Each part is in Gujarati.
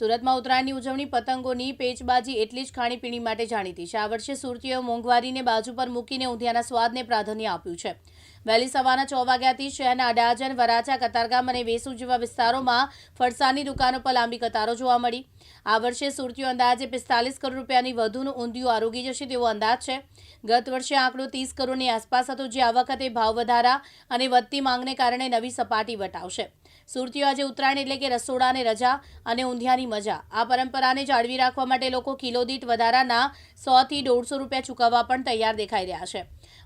સુરતમાં ઉત્તરાયણની ઉજવણી પતંગોની પેચબાજી એટલી જ ખાણીપીણી માટે જાણીતી. છે આ વર્ષે સુરતીઓ મોંઘવારીને બાજુ પર મૂકીને ઊંધિયાના સ્વાદને પ્રાધાન્ય આપ્યું છે. વહેલી સવારના છ વાગ્યાથી શહેરના અડાજણ, વરાછા, કતારગામ અને વેસુ જેવા વિસ્તારોમાં ફરસાની દુકાનો પર લાંબી કતારો જોવા મળી. આ વર્ષે સુરતીઓ અંદાજે પિસ્તાલીસ કરોડ રૂપિયાની વધુનું ઊંધિયું આરોગી જશે તેવો અંદાજ છે. ગત વર્ષે આંકડો ત્રીસ કરોડની આસપાસ હતો, જે આ વખતે ભાવ વધારા અને વધતી માંગને કારણે નવી સપાટી વટાવશે. સુરતીઓ આજે ઉત્તરાયણ એટલે કે રસોડાને રજા અને ઊંધિયાની મજા. આ પરંપરાને જાળવી રાખવા માટે લોકો કિલો દીઠ વધારાના સોથી દોઢસો રૂપિયા ચૂકવવા પણ તૈયાર દેખાઈ રહ્યા છે.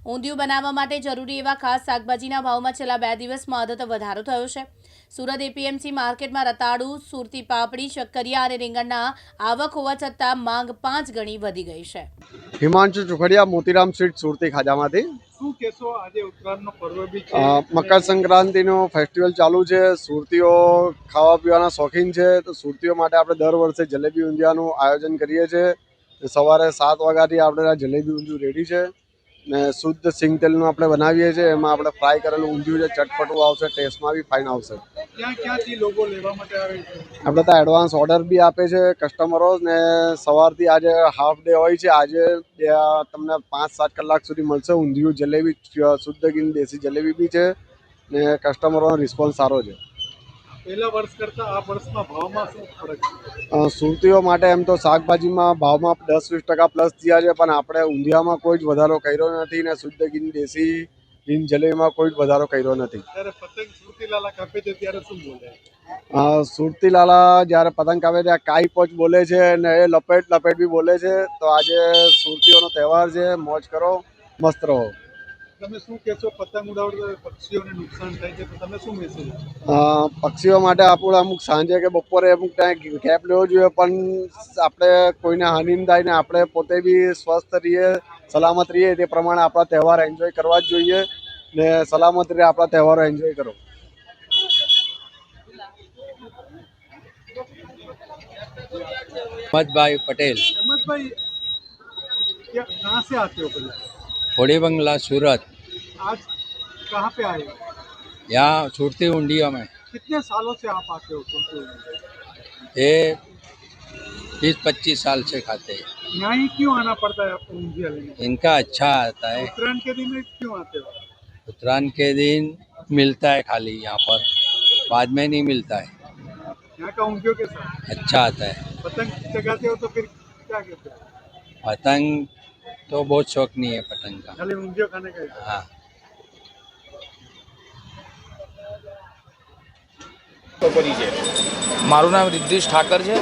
ઊંધિયું બનાવવા માટે જરૂરી એવા ખાસ શાકભાજીના ભાવમાં છેલ્લા બે દિવસમાં અધત વધારો થયો છે. સુરત એપીએમસી માર્કેટમાં રતાળુ, સુરતી પાપડી શક્કરિયા અને રીંગણના આવક હોવા છતાં માંગ પાંચ ગણી વધી ગઈ છે. હિમાંશુ ચુખડિયા, મોતીરામ સ્વીટ સુરતી ખાજામાંથી. શું કહેશો આજે ફેસ્ટિવલ ચાલુ છે. સુરતીઓ ખાવા પીવાના શોખીન છે. તો સુરતીઓ માટે આપણે દર વર્ષે જલેબી ઊંધિયાનું આયોજન કરીએ છીએ. સવારે સાત વાગ્યાથી આપણે જલેબી ઊંધિયું રેડી છે. ને શુદ્ધ સિંગ તેલનું આપણે બનાવીએ છીએ. એમાં આપણે ફ્રાય કરેલું ઊંધિયું છે. ચટપટું આવશે ટેસ્ટમાં બી ફાઇન આવશે. ક્યાં ક્યાંથી લોકો લેવા માટે આવે છે? આપણે તો એડવાન્સ ઓર્ડર બી આપે છે કસ્ટમરો ને સવારથી આજે હાફ ડે હોય છે આજે તમને પાંચ સાત કલાક સુધી મળશે. ઊંધિયું જલેબી શુદ્ધ ગીર દેશી જલેબી બી છે ને કસ્ટમરોનો રિસ્પોન્સ સારો છે. પહેલા વર્ષ કરતા આ વર્ષમાં ભાવમાં શું ફરક સુરતીઓ માટે એમ તો શાકભાજીમાં ભાવમાં દસ વીસ ટકા પ્લસ થયા છે પણ આપણે ઊંધિયામાં કોઈ જ વધારો કર્યો નથી ને શુદ્ધ ગીર દેશી ગીર જલેબીમાં કોઈ વધારો કર્યો નથી. સુરતીલાલા જ્યારે પતંગ કાપે ત્યારે કાઈ પોચ બોલે છે અને એ લપેટ લપેટ બી બોલે છે. તો આજે સુરતીઓનો તહેવાર છે મોજ કરો મસ્ત રહો. તમે શું કહેશો પતંગ ઉડાવડો પક્ષીઓને નુકસાન થાય છે તો તમે શું મેસેજ પક્ષીઓ માટે આપણે અમુક સાંજે કે બપોરે અમુક ટાઈમ ગેપ લેવો જોઈએ પણ આપણે કોઈને હાનિ થાય ને આપણે પોતે બી સ્વસ્થ રહીએ સલામત રહીએ તે પ્રમાણે આપણા તહેવાર એન્જોય કરવા જ જોઈએ. ને સલામત રીતે આપણા તહેવારો એન્જોય કરો अहमद भाई पटेल अहमद भाई क्या कहाँ से आते हो पहले होड़ी बंगला सूरत आज कहाँ पे आए हो यहाँ छूटती उंडिया में कितने सालों से आप आते हो सुरती में? ये बीस पच्चीस साल से खाते हैं यहाँ ही क्यों आना पड़ता है आपको ऊंधिया लेने इनका अच्छा आता है उत्तरायण के दिन में क्यों आते हो उत्तरायण के दिन मिलता है खाली यहाँ पर बाद में नहीं मिलता है यहाँ का ऊंधियों के साथ अच्छा आता है पतंग चगाते हो तो फिर क्या कहते हो पतंग तो बहुत शौक नहीं है पतंग का खाली ऊंधियो खाने का ही। हाँ મારું નામ રિદ્ધિશ ઠાકર છે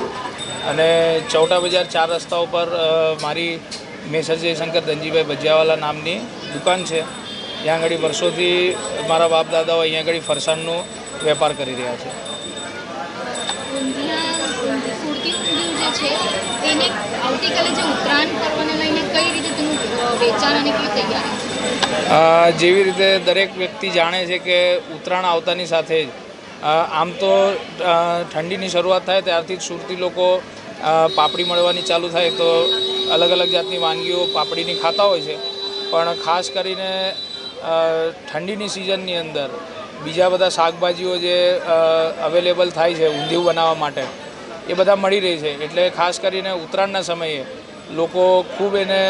અને ચૌટા બજાર ચાર રસ્તા ઉપર અ, મારી મેસર જયશંકર ધનજીભાઈ ભજીયાવાલા નામની દુકાન છે ત્યાં આગળ વર્ષોથી મારા બાપ દાદાઓ અહીંયા આગળ ફરસાણનો વેપાર કરી રહ્યા છે. જેવી રીતે દરેક વ્યક્તિ જાણે છે કે ઉત્તરાયણ આવતાની સાથે જ આમ તો ઠંડીની શરૂઆત થાય ત્યારથી જ સુરતી લોકો પાપડી મળવાની ચાલુ થાય તો અલગ અલગ જાતની વાનગીઓ પાપડીની ખાતા હોય છે. પણ ખાસ કરીને ઠંડીની સિઝનની અંદર બીજા બધા શાકભાજીઓ જે અવેલેબલ થાય છે ઊંધિયું બનાવવા માટે, એ બધા મળી રહી છે. એટલે ખાસ કરીને ઉત્તરાયણના સમયે લોકો ખૂબ એને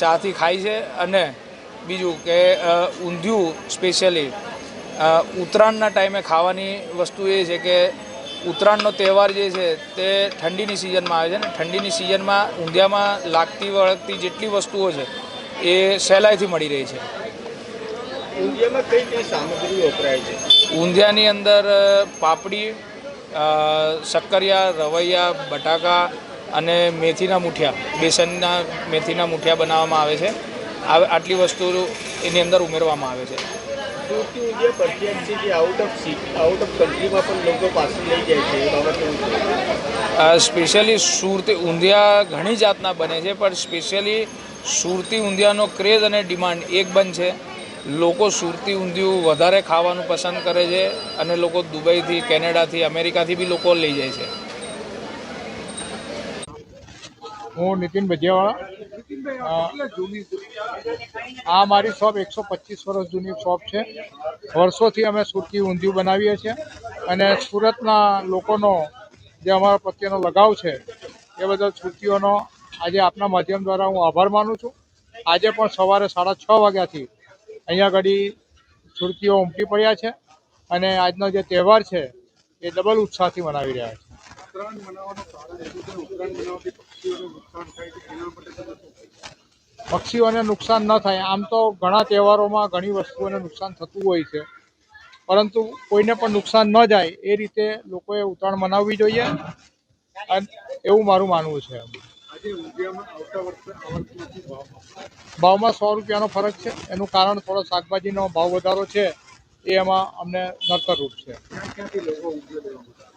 ચાથી ખાય છે અને બીજું કે ઊંધિયું સ્પેશિયલી ઉત્તરાયણના ટાઈમે ખાવાની વસ્તુ એ છે કે ઉત્તરાયણનો તહેવાર જે છે તે ઠંડીની સિઝનમાં આવે છે ને ઠંડીની સિઝનમાં ઊંધિયામાં લાગતી વળગતી જેટલી વસ્તુઓ છે એ સહેલાઈથી મળી રહી છે. ઊંધિયામાં કઈ કઈ સામગ્રી વપરાય છે? ઊંધિયાની અંદર પાપડી શક્કરિયા રવૈયા બટાકા અને મેથીના મુઠિયા બેસનના મેથીના મુઠિયા બનાવવામાં આવે છે. આ આટલી વસ્તુ એની અંદર ઉમેરવામાં આવે છે. સુરતી ઊંધિયા પ્રખ્યાત છે જે આઉટ ઓફ આઉટ ઓફ કન્ટ્રીમાં પણ લોકો પાસે લઈ જાય છે એ બાબતે સ્પેશિયલી સુરતી ઊંધિયા ઘણી જાતના બને છે પણ સ્પેશિયલી સુરતી ઊંધિયાનો ક્રેઝ અને ડિમાન્ડ એક બંધ છે. લોકો સુરતી ઊંધિયું વધારે ખાવાનું પસંદ કરે છે અને લોકો દુબઈથી, કેનેડાથી, અમેરિકાથી બી લોકો લઈ જાય છે. હું નીતિન ભજીયાવાળા. આ મારી શોપ એકસો પચીસ વર્ષ જૂની શોપ છે. વર્ષોથી અમે સુરતી ઊંધિયું બનાવીએ છીએ અને સુરતના લોકોનો જે અમારા પ્રત્યેનો લગાવ છે, એ બદલ સુરતીઓનો આજે આપના માધ્યમ દ્વારા હું આભાર માનું છું. આજે પણ સવારે સાડા છ વાગ્યાથી અહીંયા આગળ સુરતીઓ ઉમટી પડ્યા છે અને આજનો જે તહેવાર છે એ ડબલ ઉત્સાહથી મનાવી રહ્યા છે. પક્ષીઓને નુકસાન ન થાય આમ તો ઘણા તહેવારોમાં ઘણી વસ્તુઓને નુકસાન થતું હોય છે. પરંતુ કોઈને પણ નુકસાન ન જાય એ રીતે લોકોએ ઉત્તરાયણ મનાવવી જોઈએ. એવું મારું માનવું છે. ભાવમાં સો રૂપિયાનો ફરક છે. એનું કારણ થોડો શાકભાજીનો ભાવ વધારો છે. એ એમાં અમને નડતરરૂપ છે.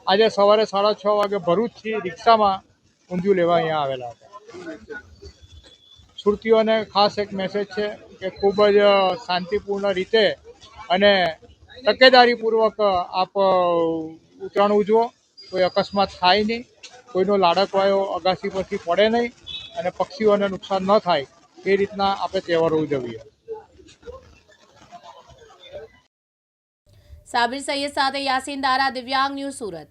આજે સવારે સાડા છ વાગે ભરૂચથી રિક્ષામાં ઊંધિયું લેવા અહીંયા આવેલા હતા. સુરતીઓને ખાસ એક મેસેજ છે કે ખૂબ જ શાંતિપૂર્ણ રીતે અને તકેદારીપૂર્વક આપ ઉત્તરાયણ ઉજવો. કોઈ અકસ્માત થાય નહીં. કોઈનો લાડકવાયો અગાસી પરથી પડે નહીં અને પક્ષીઓને નુકસાન ન થાય, એ રીતના આપણે તહેવારો ઉજવીએ. સાબિર સૈયદ સાથે યાસીન દારા, દિવ્યાંગ ન્યૂઝ સુરત.